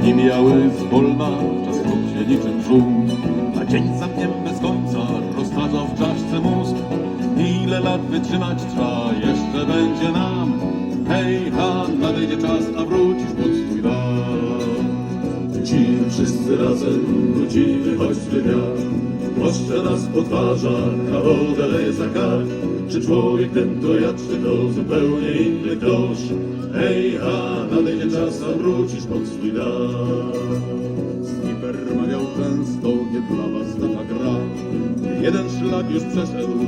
Dni miały wolna, czas krót się niczym szum, a dzień za dniem bez końca roztacza w czaszce mózg. Ile lat wytrzymać trwa, jeszcze będzie nam. Hej, ha, nadejdzie czas, a wróć pod swój dom. Ci wszyscy razem wrócimy, choć wywiad. Ostrze nas podważa, a wodę leje za kark. Czy człowiek ten to ja, czy to zupełnie inny ktoś? Hej, ha, nadejdzie czas, a wrócisz pod swój dach. Skipper mawiał często, nie dla was taka gra. Jeden szlak już przeszedł,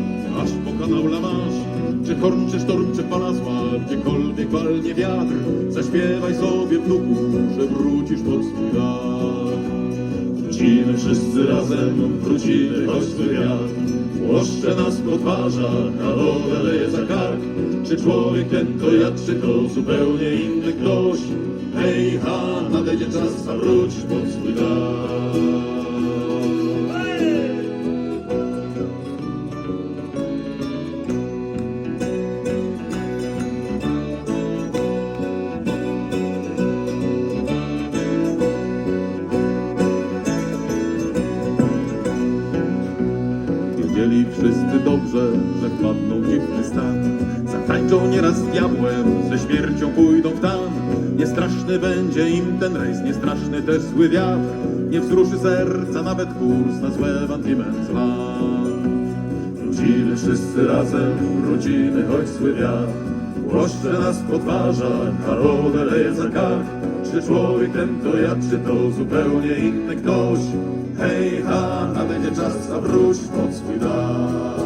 aż pokonał La Manche. Czy horn, czy sztorm, czy fala zła, gdziekolwiek walnie wiatr, zaśpiewaj sobie wnuku, że wrócisz pod swój dach. Wrócimy wszyscy razem, wrócimy choć wywiad. Łoszcze nas podważa, a wodę leje za kark. Czy człowiek ten to ja, czy to zupełnie inny ktoś? Hej, ha, nadejdzie czas, a wrócisz pod swój dach. Wszyscy dobrze, że wpadną dziwny stan. Zatańczą nieraz z diabłem, ze śmiercią pójdą w tam. Niestraszny będzie im ten rejs, niestraszny też zły wiatr. Nie wzruszy serca nawet kurs na złe Van Land. Wrócimy wszyscy razem, wrócimy choć zły wiatr. Łoszcze nas podważa, wodę leje za kark. Czy człowiek ten to ja, czy to zupełnie inny ktoś? Hej, ha, nadejdzie czas, a wróć pod swój dach.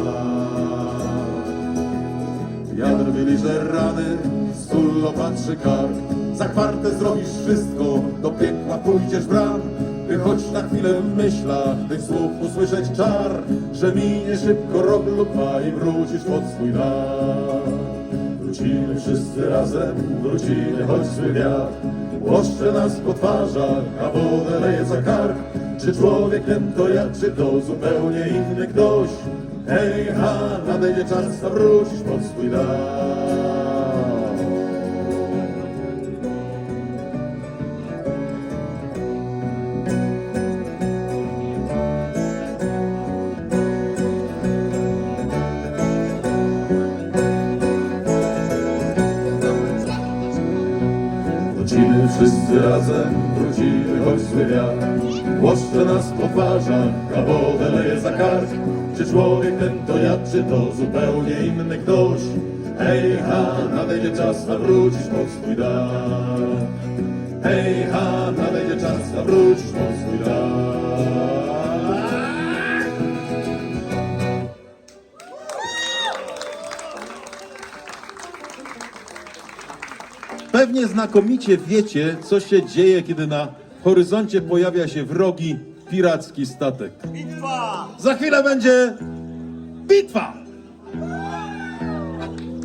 Wiatr wyliże rany, sól opatrzy kark. Za kwartę zrobisz wszystko, do piekła pójdziesz bram. By choć na chwilę w myślach tych słów usłyszeć czar, że minie szybko rok lub dwa i wrócisz pod swój dach. Wrócimy wszyscy razem, wrócimy choć zły wiatr. Łoszcze nas potwarza, a wodę leje za kark. Czy człowiek ten to ja, czy to zupełnie inny ktoś? Hej, ha, nadejdzie czas, a wrócisz pod swój dach. Wszyscy razem, wrócimy choć zły wiatr. Łoszcze nas podważa, a wodę leje za kark. Czy człowiek ten to ja, czy to zupełnie inny ktoś? Hej, ha, nadejdzie czas, a wrócisz pod swój dach. Hej, ha, nadejdzie czas, a wrócisz pod Pewnie znakomicie wiecie, co się dzieje, kiedy na horyzoncie pojawia się wrogi piracki statek. Bitwa! Za chwilę będzie bitwa!